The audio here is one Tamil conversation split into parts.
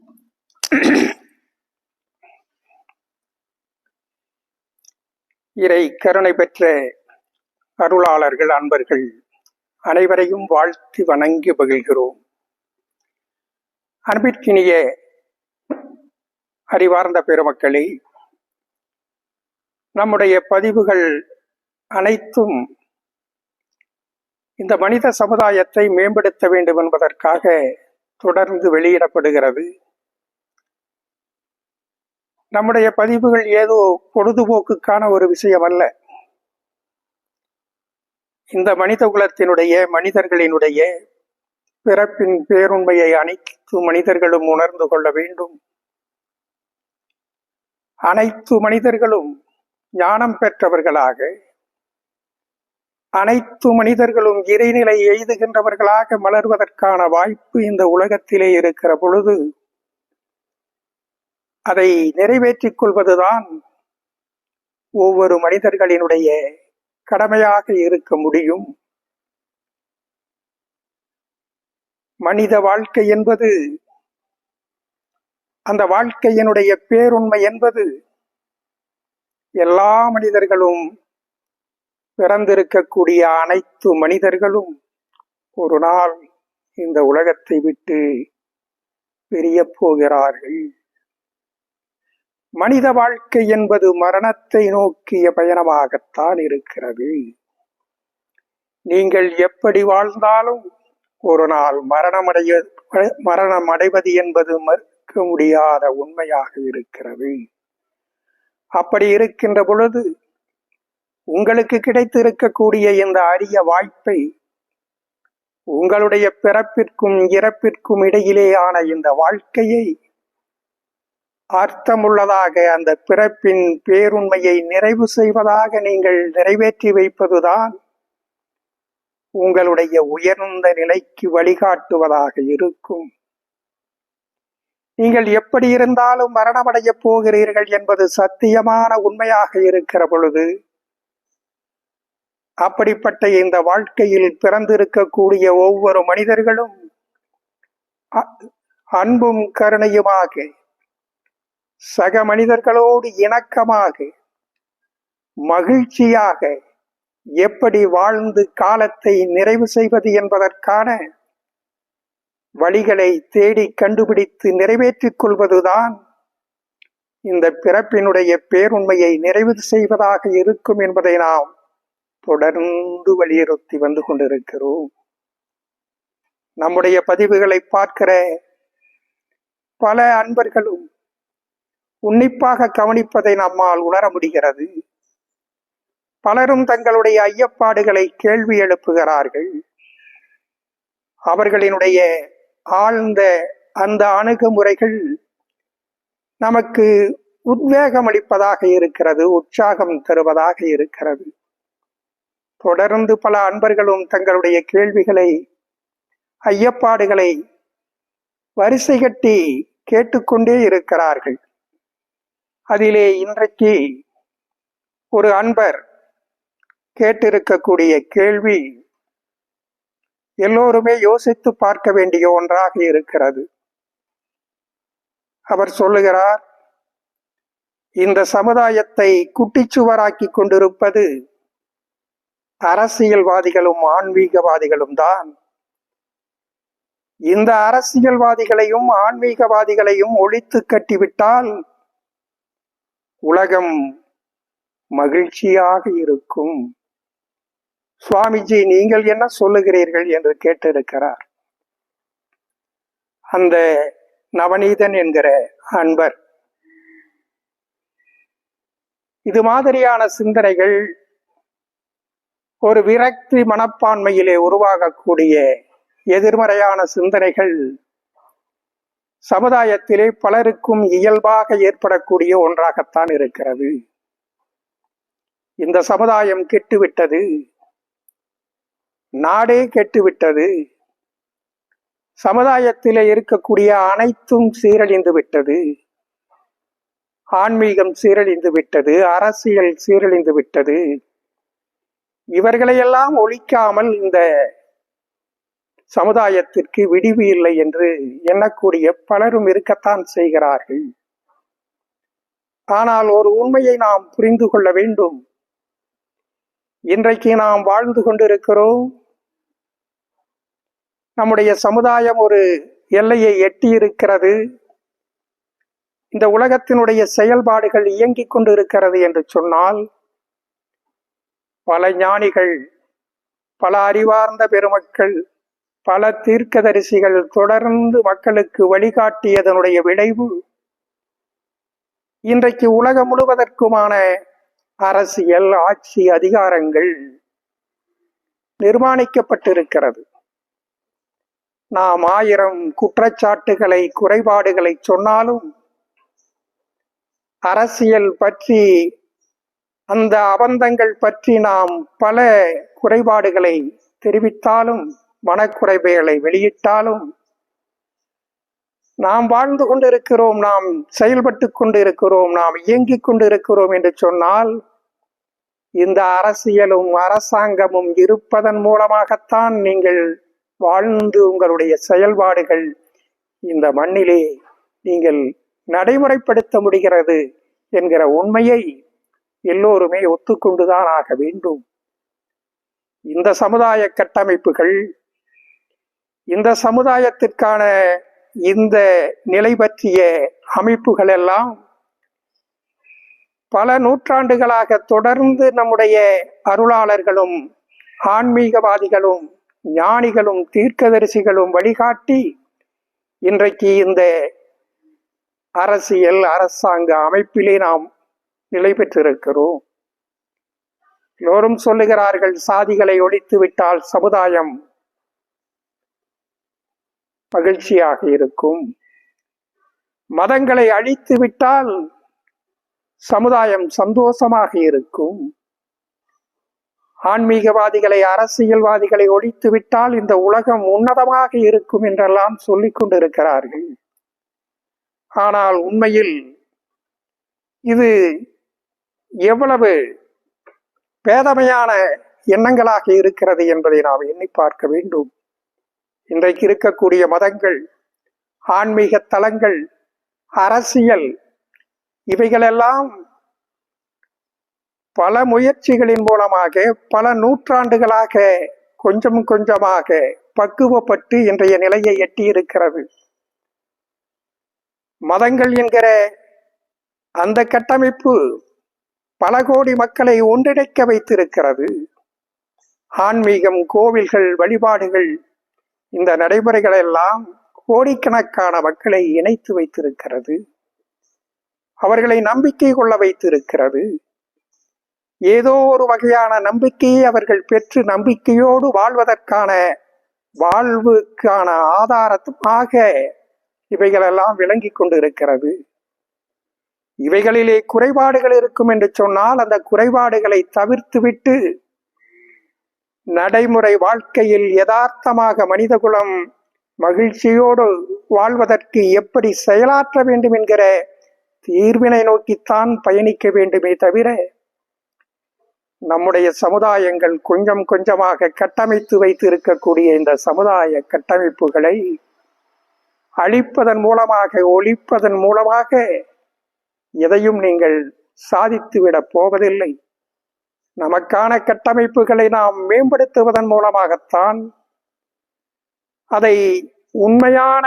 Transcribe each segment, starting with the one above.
இறை கருணை பெற்ற அருளாளர்கள் அன்பர்கள் அனைவரையும் வாழ்த்தி வணங்கி மகிழ்கிறோம். அன்பிற்கினிய அறிவார்ந்த பெருமக்களே நம்முடைய பதிவுகள் அனைத்தும் இந்த மனித சமுதாயத்தை மேம்படுத்த வேண்டும் என்பதற்காக தொடர்ந்து வெளியிடப்படுகிறது. நம்முடைய பதிவுகள் ஏதோ பொழுதுபோக்குக்கான ஒரு விஷயம் அல்ல இந்த மனித குலத்தினுடைய மனிதர்களினுடைய பிறப்பின் பேருண்மையை அனைத்து மனிதர்களும் உணர்ந்து கொள்ள வேண்டும். அனைத்து மனிதர்களும் ஞானம் பெற்றவர்களாக அனைத்து மனிதர்களும் இறைநிலை எய்துகின்றவர்களாக மலர்வதற்கான வாய்ப்பு இந்த உலகத்திலே இருக்கிற பொழுது அதை நிறைவேற்றிக் கொள்வதுதான் ஒவ்வொரு மனிதர்களினுடைய கடமையாக இருக்க முடியும். மனித வாழ்க்கை என்பது அந்த வாழ்க்கையினுடைய பேருண்மை என்பது எல்லா மனிதர்களும் பிறந்திருக்கக்கூடிய அனைத்து மனிதர்களும் ஒரு நாள் இந்த உலகத்தை விட்டு பிரிய போகிறார்கள். மனித வாழ்க்கை என்பது மரணத்தை நோக்கிய பயணமாகத்தான் இருக்கிறது. நீங்கள் எப்படி வாழ்ந்தாலும் ஒரு நாள் மரணமடைய மரணம் அடைவது என்பது மறுக்க முடியாத உண்மையாக இருக்கிறது. அப்படி இருக்கின்ற பொழுது உங்களுக்கு கிடைத்திருக்கக்கூடிய இந்த அரிய வாய்ப்பை உங்களுடைய பிறப்பிற்கும் இறப்பிற்கும் இடையிலேயான இந்த வாழ்க்கையை அர்த்தமுள்ளதாக அந்த பிறப்பின் பேருண்மையை நிறைவு செய்வதாக நீங்கள் நிறைவேற்றி வைப்பதுதான் உங்களுடைய உயர்ந்த நிலைக்கு வழிகாட்டுவதாக இருக்கும். நீங்கள் எப்படி இருந்தாலும் மரணமடைய போகிறீர்கள் என்பது சத்தியமான உண்மையாக இருக்கிற பொழுது அப்படிப்பட்ட இந்த வாழ்க்கையில் பிறந்திருக்கக்கூடிய ஒவ்வொரு மனிதர்களும் அன்பும் கருணையுமாக சக மனிதர்களோடு இணக்கமாக மகிழ்ச்சியாக எப்படி வாழ்ந்து காலத்தை நிறைவு செய்வது என்பதற்கான வழிகளை தேடி கண்டுபிடித்து நிறைவேற்றிக் கொள்வதுதான் இந்த பிறப்பினுடைய பேருண்மையை நிறைவு செய்வதாக இருக்கும் என்பதை நாம் தொடர்ந்து வலியுறுத்தி வந்து கொண்டிருக்கிறோம். நம்முடைய பதிவுகளை பார்க்கிற பல அன்பர்களும் உன்னிப்பாக கவனிப்பதை நம்மால் உணர முடிகிறது. பலரும் தங்களுடைய ஐயப்பாடுகளை கேள்வி எழுப்புகிறார்கள். அவர்களினுடைய ஆழ்ந்த அந்த அணுகுமுறைகள் நமக்கு உத்வேகம் அளிப்பதாக இருக்கிறது உற்சாகம் தருவதாக இருக்கிறது. தொடர்ந்து பல அன்பர்களும் தங்களுடைய கேள்விகளை ஐயப்பாடுகளை வரிசை கட்டி கேட்டுக்கொண்டே இருக்கிறார்கள். அதிலே இன்றைக்கு ஒரு அன்பர் கேட்டிருக்கக்கூடிய கேள்வி எல்லோருமே யோசித்து பார்க்க வேண்டிய ஒன்றாக இருக்கிறது. அவர் சொல்லுகிறார் இந்த சமுதாயத்தை குட்டிச்சுவராக்கி கொண்டிருப்பது அரசியல்வாதிகளும் ஆன்மீகவாதிகளும் தான். இந்த அரசியல்வாதிகளையும் ஆன்மீகவாதிகளையும் ஒழித்து கட்டிவிட்டால் உலகம் மகிழ்ச்சியாக இருக்கும். சுவாமிஜி நீங்கள் என்ன சொல்லுகிறீர்கள் என்று கேட்டிருக்கிறார். அந்த நவநீதன் என்கிற அன்பர் இது மாதிரியான சிந்தனைகள் ஒரு விரக்தி மனப்பான்மையிலே உருவாகக்கூடிய எதிர்மறையான சிந்தனைகள் சமுதாயத்திலே பலருக்கும் இயல்பாக ஏற்படக்கூடிய ஒன்றாகத்தான் இருக்கிறது. இந்த சமுதாயம் கெட்டுவிட்டது. நாடே கெட்டுவிட்டது. சமுதாயத்திலே இருக்கக்கூடிய அனைத்தும் சீரழிந்து விட்டது. ஆன்மீகம் சீரழிந்து விட்டது. அரசியல் சீரழிந்து விட்டது. இவர்களையெல்லாம் ஒழிக்காமல் இந்த சமுதாயத்திற்கு விடிவு இல்லை என்று எண்ணக்கூடிய பலரும் இருக்கத்தான் செய்கிறார்கள். ஆனால் ஒரு உண்மையை நாம் புரிந்து கொள்ள வேண்டும். இன்றைக்கு நாம் வாழ்ந்து கொண்டிருக்கிறோம். நம்முடைய சமுதாயம் ஒரு எல்லையை எட்டி இருக்கிறது இந்த உலகத்தினுடைய செயல்பாடுகள் இயங்கிக் கொண்டிருக்கிறது என்று சொன்னால் பல ஞானிகள் பல அறிவார்ந்த பெருமக்கள் பல தீர்க்கதரிசிகள் தொடர்ந்து மக்களுக்கு வழிகாட்டியதனுடைய விளைவு இன்றைக்கு உலகம் முழுவதற்குமான அரசியல் ஆட்சி அதிகாரங்கள் நிர்மாணிக்கப்பட்டிருக்கிறது. நாம் ஆயிரம் குற்றச்சாட்டுகளை குறைபாடுகளை சொன்னாலும் அரசியல் பற்றி அந்த அபந்தங்கள் பற்றி நாம் பல குறைபாடுகளை தெரிவித்தாலும் மனக்குறைவைகளை வெளியிட்டாலும் நாம் வாழ்ந்து கொண்டிருக்கிறோம் நாம் செயல்பட்டு கொண்டிருக்கிறோம் நாம் இயங்கிக் கொண்டிருக்கிறோம் என்று சொன்னால் இந்த அரசியலும் அரசாங்கமும் இருப்பதன் மூலமாகத்தான் நீங்கள் வாழ்ந்து உங்களுடைய செயல்பாடுகள் இந்த மண்ணிலே நீங்கள் நடைமுறைப்படுத்த முடிகிறது என்கிற உண்மையை எல்லோருமே ஒத்துக்கொண்டுதான் ஆக வேண்டும். இந்த சமுதாய கட்டமைப்புகள் இந்த சமுதாயத்திற்கான இந்த நிலை பற்றிய அமைப்புகள் எல்லாம் பல நூற்றாண்டுகளாக தொடர்ந்து நம்முடைய அருளாளர்களும் ஆன்மீகவாதிகளும் ஞானிகளும் தீர்க்கதரிசிகளும் வழிகாட்டி இன்றைக்கு இந்த அரசியல் அரசாங்க அமைப்பிலே நாம் நிலை பெற்றிருக்கிறோம். எல்லோரும் சொல்லுகிறார்கள் சாதிகளை ஒழித்து விட்டால் சமுதாயம் மகிழ்ச்சியாக இருக்கும். மதங்களை அழித்து விட்டால் சமுதாயம் சந்தோஷமாக இருக்கும். ஆன்மீகவாதிகளை அரசியல்வாதிகளை ஒழித்து விட்டால் இந்த உலகம் உன்னதமாக இருக்கும் என்றெல்லாம் சொல்லிக் கொண்டிருக்கிறார்கள். ஆனால் உண்மையில் இது எவ்வளவு பேதமையான எண்ணங்களாக இருக்கிறது என்பதை நாம் எண்ணி பார்க்க வேண்டும். இன்றைக்கு இருக்கக்கூடிய மதங்கள் ஆன்மீக தலங்கள் அரசியல் இவைகளெல்லாம் பல முயற்சிகளின் மூலமாக பல நூற்றாண்டுகளாக கொஞ்சம் கொஞ்சமாக பக்குவப்பட்டு இன்றைய நிலையை எட்டியிருக்கிறது. மதங்கள் என்கிற அந்த கட்டமைப்பு பல கோடி மக்களை ஒன்றிணைக்க வைத்திருக்கிறது. ஆன்மீகம் கோவில்கள் வழிபாடுகள் இந்த நடைமுறைகள் எல்லாம் கோடிக்கணக்கான மக்களை இணைத்து வைத்திருக்கிறது. அவர்களை நம்பிக்கை கொள்ள வைத்திருக்கிறது. ஏதோ ஒரு வகையான நம்பிக்கையை அவர்கள் பெற்று நம்பிக்கையோடு வாழ்வதற்கான வாழ்வுக்கான ஆதாரமாக இவைகளெல்லாம் விளங்கி கொண்டிருக்கிறது. இவைகளிலே குறைபாடுகள் இருக்கும் என்று சொன்னால் அந்த குறைபாடுகளை தவிர்த்துவிட்டு நடைமுறை வாழ்க்கையில் யதார்த்தமாக மனிதகுலம் மகிழ்ச்சியோடு வாழ்வதற்கு எப்படி செயலாற்ற வேண்டும் என்கிற தீர்வினை நோக்கித்தான் பயணிக்க வேண்டுமே தவிர நம்முடைய சமுதாயங்கள் கொஞ்சம் கொஞ்சமாக கட்டமைத்து வைத்து இருக்கக்கூடிய இந்த சமுதாய கட்டமைப்புகளை அழிப்பதன் மூலமாக ஒழிப்பதன் மூலமாக எதையும் நீங்கள் சாதித்துவிடப் போவதில்லை. நமக்கான கட்டமைப்புகளை நாம் மேம்படுத்துவதன் மூலமாகத்தான் அதை உண்மையான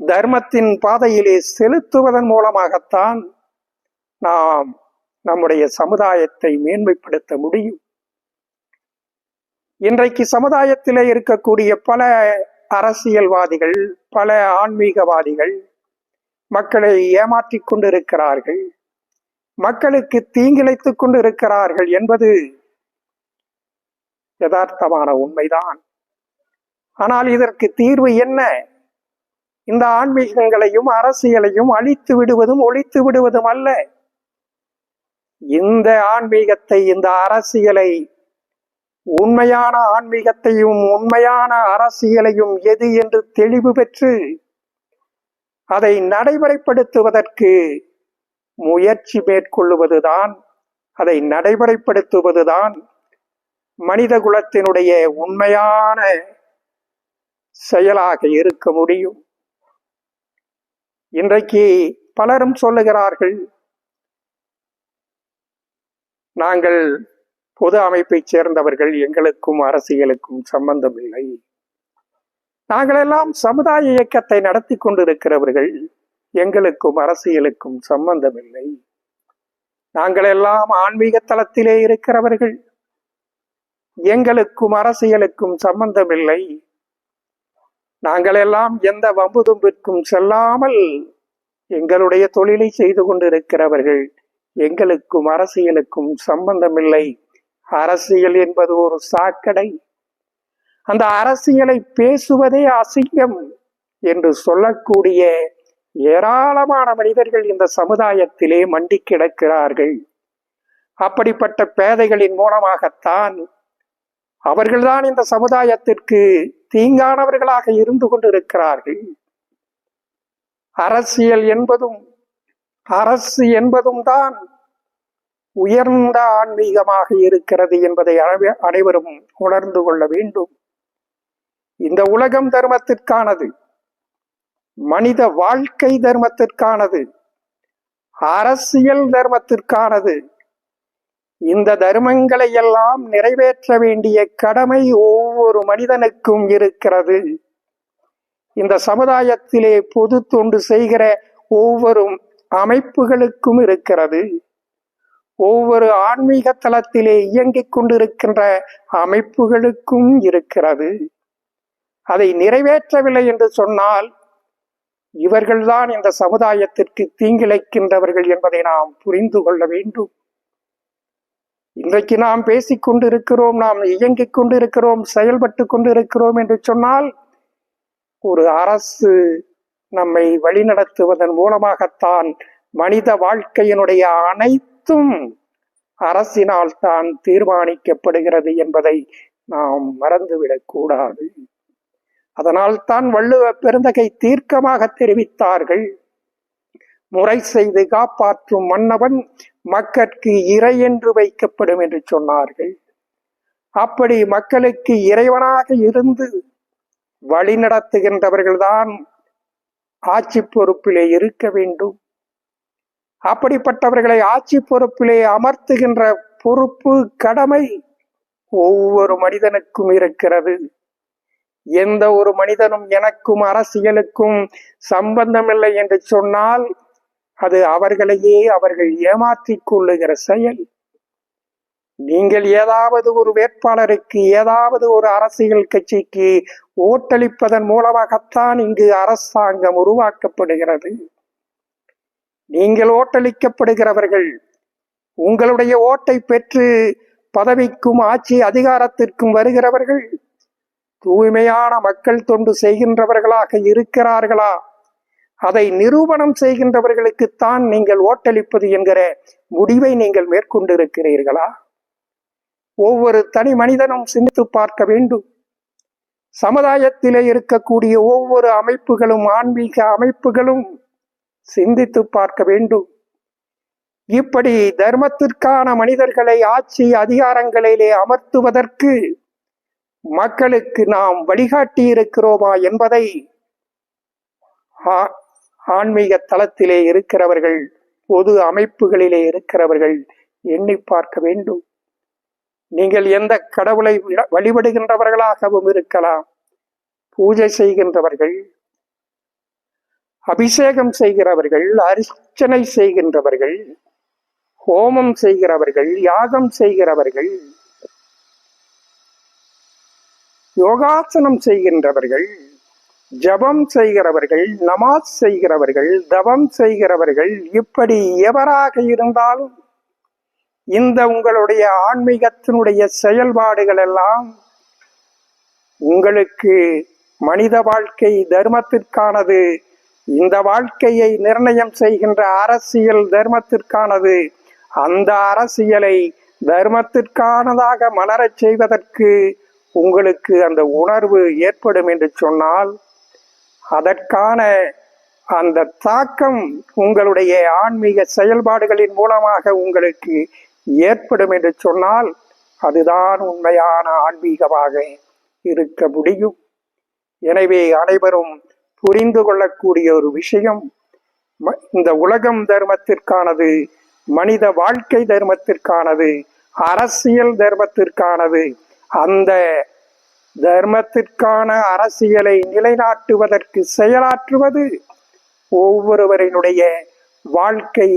தர்மத்தின் பாதையிலே செலுத்துவதன் மூலமாகத்தான் நாம் நம்முடைய சமுதாயத்தை மேன்மைப்படுத்த முடியும். இன்றைக்கு சமுதாயத்திலே இருக்கக்கூடிய பல அரசியல்வாதிகள் பல ஆன்மீகவாதிகள் மக்களை ஏமாற்றிக் கொண்டிருக்கிறார்கள். மக்களுக்கு தீங்கிழைத்துக் கொண்டு இருக்கிறார்கள் என்பது யதார்த்தமான உண்மைதான். ஆனால் இதற்கு தீர்வு என்ன? இந்த ஆன்மீகங்களையும் அரசியலையும் அழித்து விடுவதும் ஒழித்து விடுவதும் அல்ல. இந்த ஆன்மீகத்தை இந்த அரசியலை உண்மையான ஆன்மீகத்தையும் உண்மையான அரசியலையும் எது என்று தெளிவு பெற்று அதை நடைமுறைப்படுத்துவதற்கு முயற்சி மேற்கொள்ளுவதுதான் அதை நடைமுறைப்படுத்துவதுதான் மனித குலத்தினுடைய உண்மையான செயலாக இருக்க முடியும். இன்றைக்கு பலரும் சொல்லுகிறார்கள் நாங்கள் பொது அமைப்பை சேர்ந்தவர்கள் எங்களுக்கும் அரசியலுக்கும் சம்பந்தம் இல்லை நாங்கள் எல்லாம் சமுதாய இயக்கத்தை நடத்தி கொண்டிருக்கிறவர்கள். எங்களுக்கும் அரசியலுக்கும் சம்பந்தமில்லை. நாங்கள் எல்லாம் ஆன்மீக தளத்திலே இருக்கிறவர்கள். எங்களுக்கும் அரசியலுக்கும் சம்பந்தமில்லை. நாங்கள் எல்லாம் எந்த வம்பு தும்பிற்கும் செல்லாமல் எங்களுடைய தொழிலை செய்து கொண்டிருக்கிறவர்கள். எங்களுக்கும் அரசியலுக்கும் சம்பந்தமில்லை. அரசியல் என்பது ஒரு சாக்கடை. அந்த அரசியலை பேசுவதே அசிங்கம் என்று சொல்லக்கூடிய ஏராளமான மனிதர்கள் இந்த சமுதாயத்திலே மண்டி கிடக்கிறார்கள். அப்படிப்பட்ட பேதைகளின் மூலமாகத்தான் அவர்கள்தான் இந்த சமுதாயத்திற்கு தீங்கானவர்களாக இருந்து கொண்டிருக்கிறார்கள். அரசியல் என்பதும் அரசு என்பதும் தான் உயர்ந்த ஆன்மீகமாக இருக்கிறது என்பதை அனைவரும் உணர்ந்து கொள்ள வேண்டும். இந்த உலகம் தர்மத்திற்கானது. மனித வாழ்க்கை தர்மத்திற்கானது அரசியல் தர்மத்திற்கானது. இந்த தர்மங்களை எல்லாம் நிறைவேற்ற வேண்டிய கடமை ஒவ்வொரு மனிதனுக்கும் இருக்கிறது. இந்த சமுதாயத்திலே பொது தொண்டு செய்கிற ஒவ்வொரு அமைப்புகளுக்கும் இருக்கிறது. ஒவ்வொரு ஆன்மீக தளத்திலே இயங்கிக் கொண்டிருக்கின்ற அமைப்புகளுக்கும் இருக்கிறது. அதை நிறைவேற்றவில்லை என்று சொன்னால் இவர்கள்தான் இந்த சமுதாயத்திற்கு தீங்கிழைக்கின்றவர்கள் என்பதை நாம் புரிந்து கொள்ள வேண்டும். இன்றைக்கு நாம் பேசிக் கொண்டிருக்கிறோம் நாம் இயங்கிக் கொண்டிருக்கிறோம் செயல்பட்டு கொண்டிருக்கிறோம் என்று சொன்னால் ஒரு அரசு நம்மை வழிநடத்துவதன் மூலமாகத்தான் மனித வாழ்க்கையினுடைய அனைத்தும் அரசினால் தான் தீர்மானிக்கப்படுகிறது என்பதை நாம் மறந்துவிடக் கூடாது. அதனால் தான் வள்ளுவ பெருந்தகை தீர்க்கமாக தெரிவித்தார்கள். முறை செய்து காப்பாற்றும் மன்னவன் மக்கட்கு இறை என்று வைக்கப்படும் என்று சொன்னார்கள். அப்படி மக்களுக்கு இறைவனாக இருந்து வழி நடத்துகின்றவர்கள்தான் ஆட்சி பொறுப்பிலே இருக்க வேண்டும். அப்படிப்பட்டவர்களை ஆட்சி பொறுப்பிலே அமர்த்துகின்ற பொறுப்பு கடமை ஒவ்வொரு மனிதனுக்கும் இருக்கிறது. எந்த ஒரு மனிதனும் எனக்கும் அரசியலுக்கும் சம்பந்தமில்லை என்று சொன்னால் அது அவர்களையே அவர்கள் ஏமாற்றிக் கொள்ளுகிற செயல். நீங்கள் ஏதாவது ஒரு வேட்பாளருக்கு ஏதாவது ஒரு அரசியல் கட்சிக்கு ஓட்டளிப்பதன் மூலமாகத்தான் இங்கு அரசாங்கம் உருவாக்கப்படுகிறது. நீங்கள் ஓட்டளிக்கப்படுகிறவர்கள் உங்களுடைய ஓட்டை பெற்று பதவிக்கும் ஆட்சி அதிகாரத்திற்கும் வருகிறவர்கள் தூய்மையான மக்கள் தொண்டு செய்கின்றவர்களாக இருக்கிறார்களா? அதை நிரூபணம் செய்கின்றவர்களுக்குத்தான் நீங்கள் ஓட்டளிப்பது என்கிற முடிவை நீங்கள் மேற்கொண்டிருக்கிறீர்களா? ஒவ்வொரு தனி மனிதனும் சிந்தித்து பார்க்க வேண்டும். சமுதாயத்திலே இருக்கக்கூடிய ஒவ்வொரு அமைப்புகளும் ஆன்மீக அமைப்புகளும் சிந்தித்து பார்க்க வேண்டும். இப்படி தர்மத்திற்கான மனிதர்களை ஆட்சி அதிகாரங்களிலே அமர்த்துவதற்கு மக்களுக்கு நாம் வழிகாட்டி இருக்கிறோமா என்பதை ஆ- ஆன்மீக தளத்திலே இருக்கிறவர்கள் பொது அமைப்புகளிலே இருக்கிறவர்கள் எண்ணி பார்க்க வேண்டும். நீங்கள் எந்த கடவுளை வழிபடுகின்றவர்களாகவும் இருக்கலாம். பூஜை செய்கின்றவர்கள் அபிஷேகம் செய்கிறவர்கள் அர்ச்சனை செய்கின்றவர்கள் ஹோமம் செய்கிறவர்கள் யாகம் செய்கிறவர்கள் யோகாசனம் செய்கின்றவர்கள் ஜபம் செய்கிறவர்கள் நமாஸ் செய்கிறவர்கள் தவம் செய்கிறவர்கள் இப்படி எவராக இருந்தாலும் இந்த உங்களுடைய ஆன்மீகத்தினுடைய செயல்பாடுகள் எல்லாம் உங்களுக்கு மனித வாழ்க்கை தர்மத்திற்கானது இந்த வாழ்க்கையை நிர்ணயம் செய்கின்ற அரசியல் தர்மத்திற்கானது அந்த அரசியலை தர்மத்திற்கானதாக மலரச் செய்வதற்கு உங்களுக்கு அந்த உணர்வு ஏற்படும் என்று சொன்னால் அதற்கான அந்த தாக்கம் உங்களுடைய ஆன்மீக செயல்பாடுகளின் மூலமாக உங்களுக்கு ஏற்படும் என்று சொன்னால் அதுதான் உண்மையான ஆன்மீகமாக இருக்க முடியும். எனவே அனைவரும் புரிந்து கொள்ளக்கூடிய ஒரு விஷயம் ம- இந்த உலகம் தர்மத்திற்கானது மனித வாழ்க்கை தர்மத்திற்கானது அரசியல் தர்மத்திற்கானது அந்த தர்மத்திற்கான அரசியலை நிலைநாட்டுவதற்கு செயலாற்றுவது ஒவ்வொருவரினுடைய வாழ்க்கை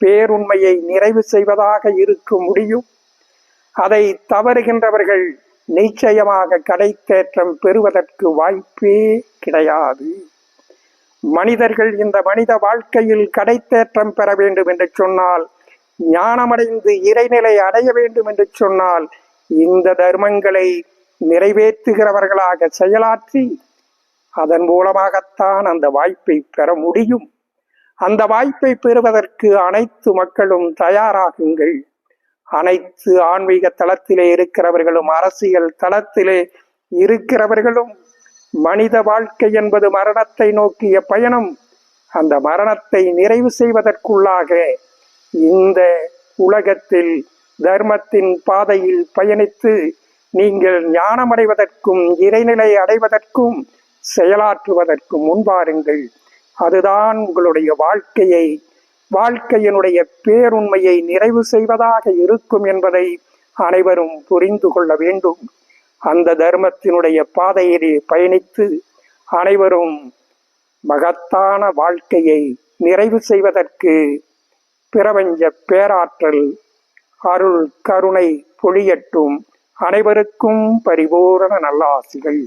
பேருண்மையை நிறைவு செய்வதாக இருக்க முடியும். அதை தவறுகின்றவர்கள் நிச்சயமாக கடைத்தேற்றம் பெறுவதற்கு வாய்ப்பே கிடையாது. மனிதர்கள் இந்த மனித வாழ்க்கையில் கடைத்தேற்றம் பெற வேண்டும் என்று சொன்னால் ஞானமடைந்து இறைநிலை அடைய வேண்டும் என்று சொன்னால் இந்த தர்மங்களை நிறைவேற்றுகிறவர்களாக செயலாற்றி அதன் மூலமாகத்தான் அந்த வாய்ப்பை பெற முடியும். அந்த வாய்ப்பை பெறுவதற்கு அனைத்து மக்களும் தயாராகுங்கள். அனைத்து ஆன்மீக தளத்திலே இருக்கிறவர்களும் அரசியல் தளத்திலே இருக்கிறவர்களும் மனித வாழ்க்கை என்பது மரணத்தை நோக்கிய பயணம். அந்த மரணத்தை நிறைவு செய்வதற்குள்ளாக இந்த உலகத்தில் தர்மத்தின் பாதையில் பயணித்து நீங்கள் ஞானமடைவதற்கும் இறைநிலை அடைவதற்கும் செயலாற்றுவதற்கும் முன்வாருங்கள் அதுதான் உங்களுடைய வாழ்க்கையை வாழ்க்கையினுடைய பேருண்மையை நிறைவு செய்வதாக இருக்கும் என்பதை அனைவரும் புரிந்து கொள்ள வேண்டும். அந்த தர்மத்தினுடைய பாதையிலே பயணித்து அனைவரும் மகத்தான வாழ்க்கையை நிறைவு செய்வதற்கு பிரபஞ்ச பேராற்றல் அருள் கருணை பொழியட்டும். அனைவருக்கும் பரிபூரண நல்லாசிகள்.